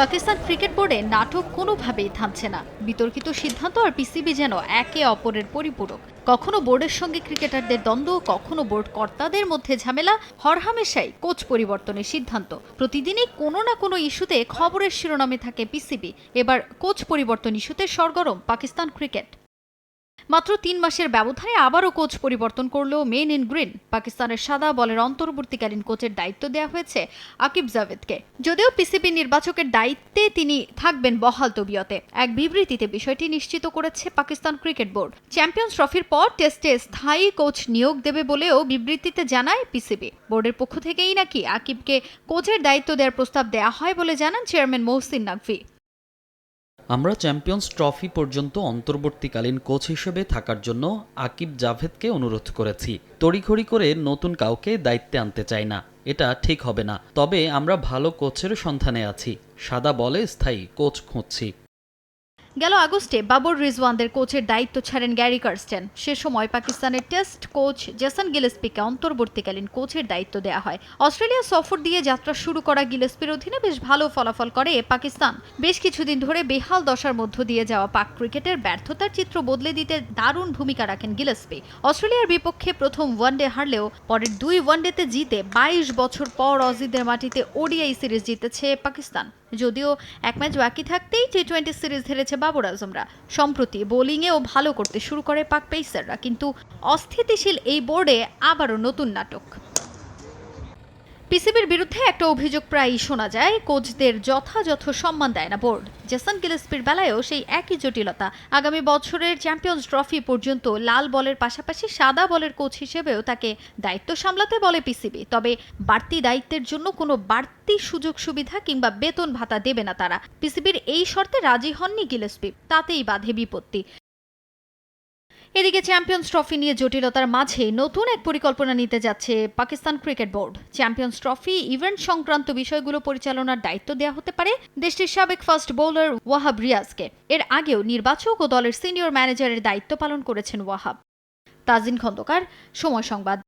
Pakistan cricket বোর্ডে নাটক কোনোভাবেই থামছে না। বিতর্কিত সিদ্ধান্ত আর পিসিবি যেন একে অপরের পরিপূরক। কখনো বোর্ডের সঙ্গে ক্রিকেটারদের দ্বন্দ্ব, কখনো বোর্ড কর্তাদের মধ্যে ঝামেলা, হরহামেশাই কোচ পরিবর্তনের সিদ্ধান্ত। প্রতিদিনই কোনো না কোনো ইস্যুতে খবরের শিরোনামে থাকে পিসিবি। এবার কোচ পরিবর্তন ইস্যুতে সরগরম পাকিস্তান ক্রিকেট। মাত্র তিন মাসের ব্যবধানে আবারও কোচ পরিবর্তন করল মেন ইন গ্রিন। পাকিস্তানের সাদা বলের অন্তর্বর্তীকালীন কোচের দায়িত্ব দেওয়া হয়েছে আকিব জাভেদকে। যদিও পিসিবি নির্বাচকের দায়িত্বে তিনি থাকবেন বহাল তবিয়তে। এক বিবৃতিতে বিষয়টি নিশ্চিত করেছে পাকিস্তান ক্রিকেট বোর্ড। চ্যাম্পিয়ন্স ট্রফির পর টেস্টে স্থায়ী কোচ নিয়োগ দেবে বলেও বিবৃতিতে জানায় পিসিবি। বোর্ডের পক্ষ থেকেই নাকি আকিবকে কোচের দায়িত্ব দেওয়ার প্রস্তাব দেওয়া হয় বলে জানান চেয়ারম্যান মহসিন নাকভি। আমরা চ্যাম্পিয়ন্স ট্রফি পর্যন্ত অন্তর্বর্তীকালীন কোচ হিসেবে থাকার জন্য আকিব জাভেদকে অনুরোধ করেছি। তড়িঘড়ি করে নতুন কাউকে দায়িত্বে আনতে চাই না। এটা ঠিক হবে না। তবে আমরা ভালো কোচের সন্ধানে আছি। সাদা বলে স্থায়ী কোচ খুঁজছি। গেল আগস্টে বাবর রিজওয়ানদের কোচের দায়িত্ব ছাড়েন গ্যারি কার্স্টেন। সে সময় পাকিস্তানের টেস্ট কোচ জেসন গিলেসপিকে অন্তর্বর্তীকালীন কোচের দায়িত্ব দেওয়া হয়। অস্ট্রেলিয়া সফর দিয়ে যাত্রা শুরু করা গিলেসপির অধীনে বেশ ভালো ফলাফল করে পাকিস্তান। বেশ কিছুদিন ধরে বেহাল দশার মধ্য দিয়ে যাওয়া পাক ক্রিকেটের ব্যর্থতার চিত্র বদলে দিতে দারুণ ভূমিকা রাখেন গিলেসপি। অস্ট্রেলিয়ার বিপক্ষে প্রথম ওয়ানডে হারলেও পরের দুই ওয়ানডেতে জিতে বাইশ বছর পর অজিদের মাটিতে ওডিআই সিরিজ জিতেছে পাকিস্তান। যদিও এক ম্যাচ বাকি থাকতেই টি টোয়েন্টি সিরিজ হেরেছে বাবর আজমরা সম্প্রতি বোলিংয়েও ভালো করতে শুরু করে পাক পেসাররা, কিন্তু অস্থিতিশীল এই বোর্ডে আবারও নতুন নাটক। পিসিবির বিরুদ্ধে একটা অভিযোগ প্রায়ই শোনা যায়, কোচদের যথাযথ সম্মান দেয় না বোর্ড। জেসন গিলেসপির বেলায়ও সেই একই জটিলতা। আগামী বছরের চ্যাম্পিয়ন্স ট্রফি পর্যন্ত লাল বলের পাশাপাশি সাদা বলের কোচ হিসেবেও তাকে দায়িত্ব সামলাতে বলে পিসিবি। তবে বাড়তি দায়িত্বের জন্য কোনো বাড়তি সুযোগ সুবিধা কিংবা বেতন ভাতা দেবে না তারা। পিসিবির এই শর্তে রাজি হননি গিলেসপি। তাতেই বাধে বিপত্তি। এদিকে চ্যাম্পিয়ন্স ট্রফি নিয়ে জটিলতার মাঝে নতুন এক পরিকল্পনা নিতে যাচ্ছে Pakistan cricket board. Champions trophy, event সংক্রান্ত বিষয়গুলো পরিচালনার দায়িত্ব দেওয়া হতে পারে দেশটির সাবেক ফার্স্ট বোলার ওয়াহাব রিয়াজকে। এর আগেও নির্বাচক ও দলের সিনিয়র ম্যানেজারের দায়িত্ব পালন করেছেন ওয়াহাব। তাজিন খন্দকার, সময় সংবাদ।